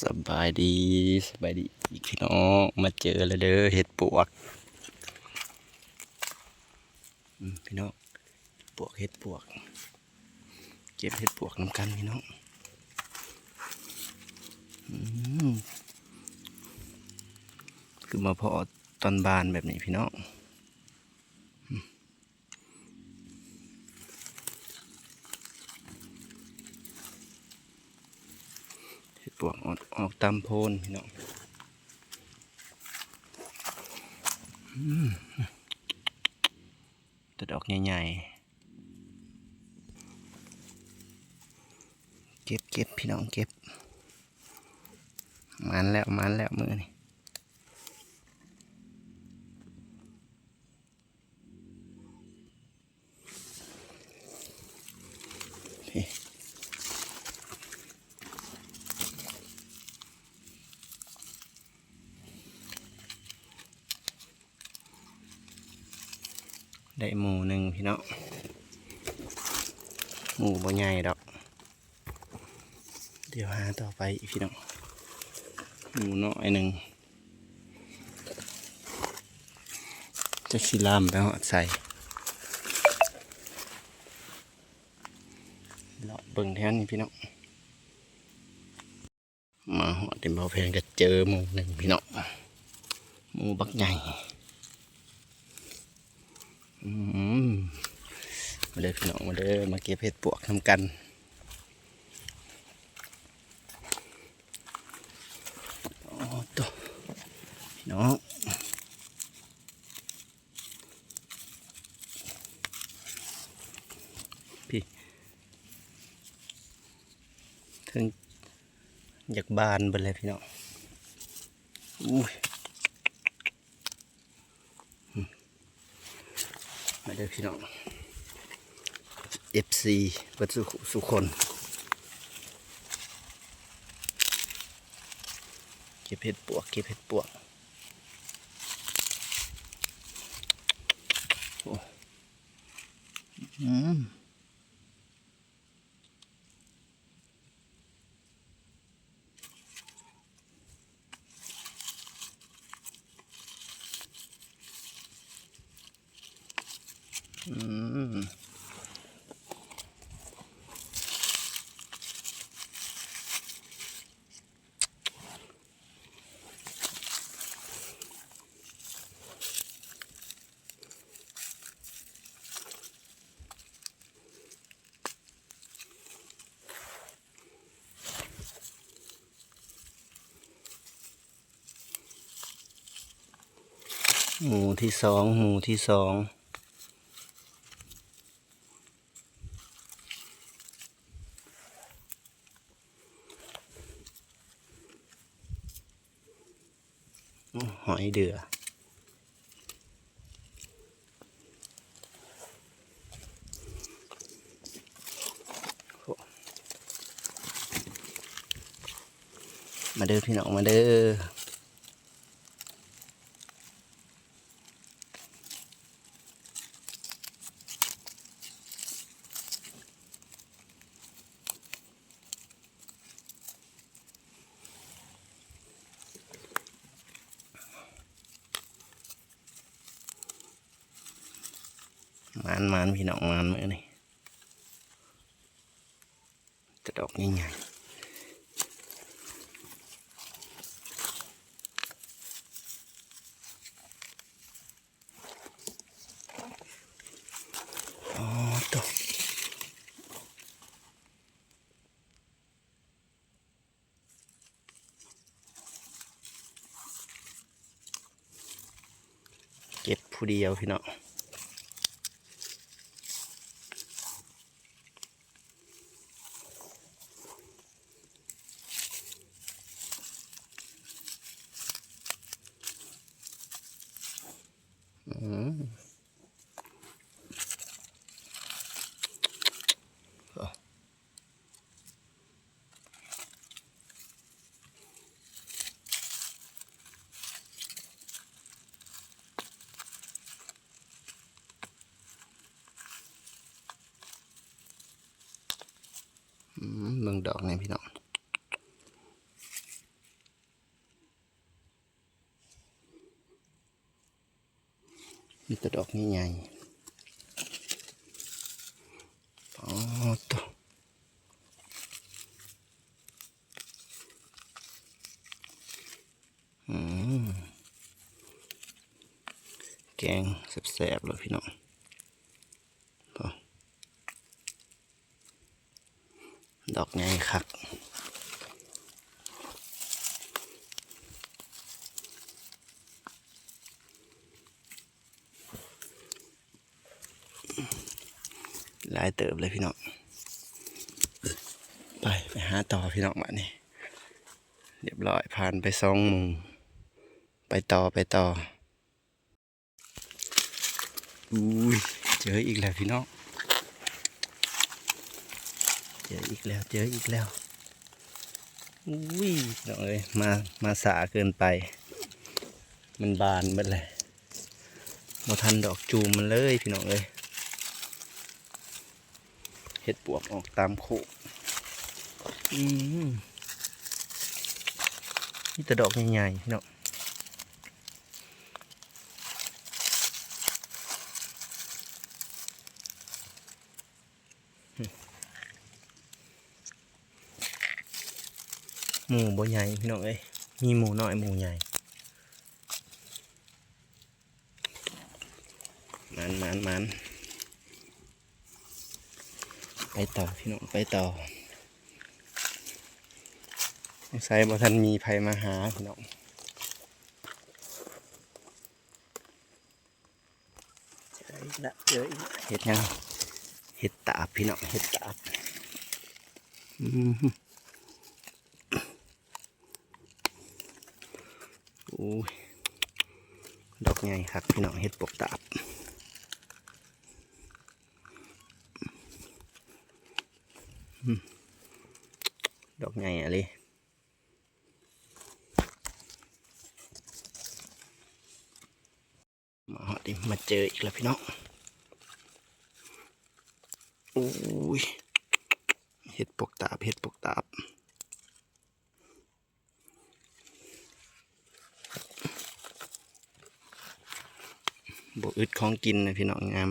สบายดีสบายดีพี่น้องมาเจอแล้วเด้อเห็ดปวกพี่น้องปวกเห็ดปวก เก็บเห็ดปวกน้ำกันพี่น้องคือมาพอตอนบานแบบนี้พี่น้องอืมเห็ดป วกออกออกตามโพนพี่น้องแต่ดอกใหญ่ๆ เก็บเก็บพี่น้องเก็บ มันแล้วมันแล้วมือนี่พี่ ได้หมูหนึ่งพี่น้องหมูบ่ใหญ่ดอก เดี๋ยวหาต่อไปอีกพี่น้องหมูน้อยหนึ่งจะชิลามไปหอดใส่เลาะเบิ่งแทนนี่พี่น้องมาหอดเต็มเบาเพลงก็เจอหมูหนึ่งพี่น้องหมูบักใหญ่ มาเด้อพี่น้องมาเด้อมาเก็บเห็ดปวกทำกันโอ้ตัวพี่น้องพี่ถึงอยากบานไปเลยพี่น้องอุ้ยอืม มาเด้อพี่น้อง FC เบัดสุขสุคนเก็บเห็ดปวกเก็บเห็ดปวกอืม หมู่ที่สองหมู่ที่สองหอยเดือมาเด้อพี่น้องมาเด้อ มานมานพี่น้องมานมือนี่จะดอกใหญ่ๆอ๋อตัวเก็บผู้เดียวพี่น้อง อกในพี่น้องมีแต่ดอกนี่ใหญ่โอ้ตัวแกงแสบๆเลยพี่น้อง ดอกใหญ่คักหลายเติบเลยพี่น้อง ไปไปหาต่อพี่น้องมานี่เรียบร้อยผ่านไปสองมุงไปต่อไปต่ออุ้ยเจออีกแล้วพี่น้อง เจออีกแล้ว เจออีกแล้วอุ้ยน้องเอ้ยมามาสาเกินไป มันบานหมดเลยมาทันดอกจูมมันเลยพี่น้องเอ้ยเห็ดปวกออกตามโคอืมนี่แต่ดอกใหญ่ๆพี่น้อง หมูบ่ใหญ่พี่น้องเอ้ยมีหมูน้อยหมูใหญ่มันมันมันไปต่อพี่น้องไปต่อสงสัยบ่ทันมีภัยมาหาพี่น้องเจออีกละเจออีกเห็ดยังเห็ดตาบพี่น้องเห็ดตาบอืม โอ้ย ดอกใหญ่ครับพี่น้องเห็ดปกตาบดอกใหญ่อะไรมาหอดิมาเจออีกแล้วพี่น้องโอ้ยเห็ดปกตาบเห็ดปกตาบ บอึดของกินนะพี่น้องงาม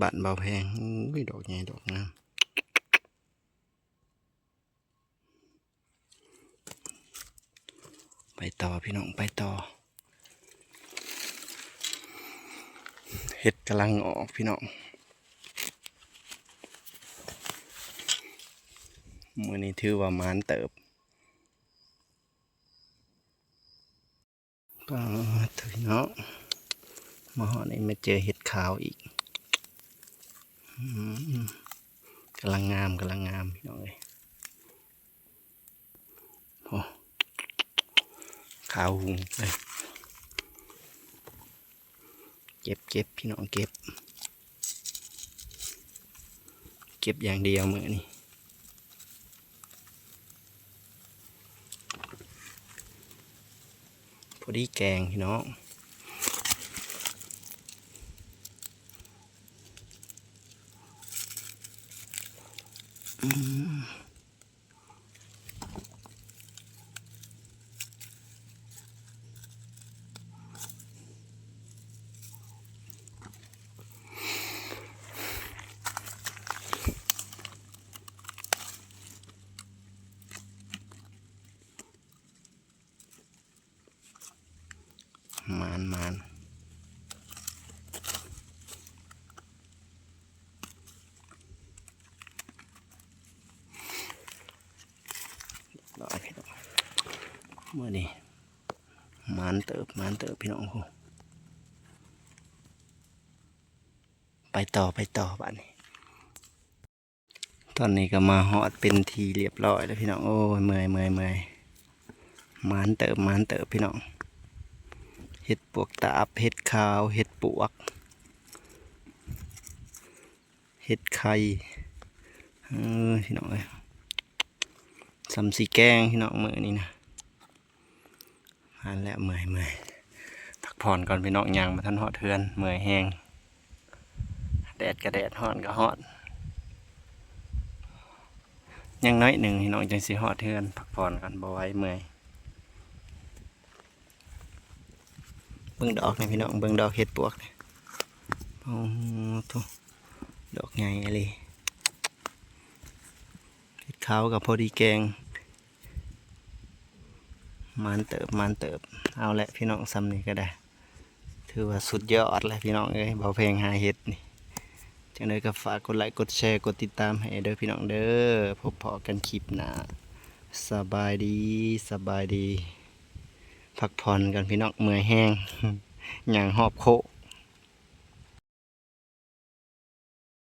บานเบาแพงอุ้ยดอกใหญ่ดอกงามไปต่อพี่น้องไปต่อเห็ดกำลังออกพี่น้องมือนี้ถือว่ามานเติบป้าดพี่น้อง มาหอนี้มาเจอเห็ดขาวอีกกำลังงามกำลังงามพี่น้องเลยโอ้ขาวหุงเลยเก็บเก็บพี่น้องเก็บ เก็บอย่างเดียวมือนี่พอดีแกงพี่น้อง อืมมานมานรอพี่น้องเมื่อนี้มาน เติบมานเติบพี่น้องโหไปต่อไปต่อบ้านนี้ตอนนี้ก็มาหอดเป็นทีเรียบร้อยแล้วพี่น้องโอ้ยเมื่อยเมื่อยเมื่อยมานเติบมานเติบพี่น้องเห็ดปวกตาบเห็ดขาวเห็ดปวกเห็ดไข่เออพี่น้องเอ้ยสำสีแกงพี่น้องมือนี่นะ มาแล้วเมื่อยเมื่อยพักผ่อนก่อนพี่น้องยางมาทันหอดเทือนเมื่อยแห้งแดดก็แดดหอนก็หอดยังน้อยหนึ่งพี่น้องจังสีหอดเทือนพักผ่อนก่อนบ่ไว้เมื่อยเบิ่งดอกนี่พี่น้องเบิ่งดอกเห็ดปวกนี่อ๋อทุดอกใหญ่เลยเห็ดขาวกับพอดีแกง มันเติบมันเติบ เอาแหละพี่น้องซ้ำนี่ก็ได้ ถือว่าสุดยอดเลยพี่น้องเอ้ยเบาเพลงหาเห็ดนี่จังเลยก็ฝากกดไลค์กดแชร์กดติดตามให้เด้อพี่น้องเด้อพบพอกันคลิปหน้าสบายดีสบายดี พักผ่อนกันพี่น้องเมื่อยแห้งอย่างหอบโค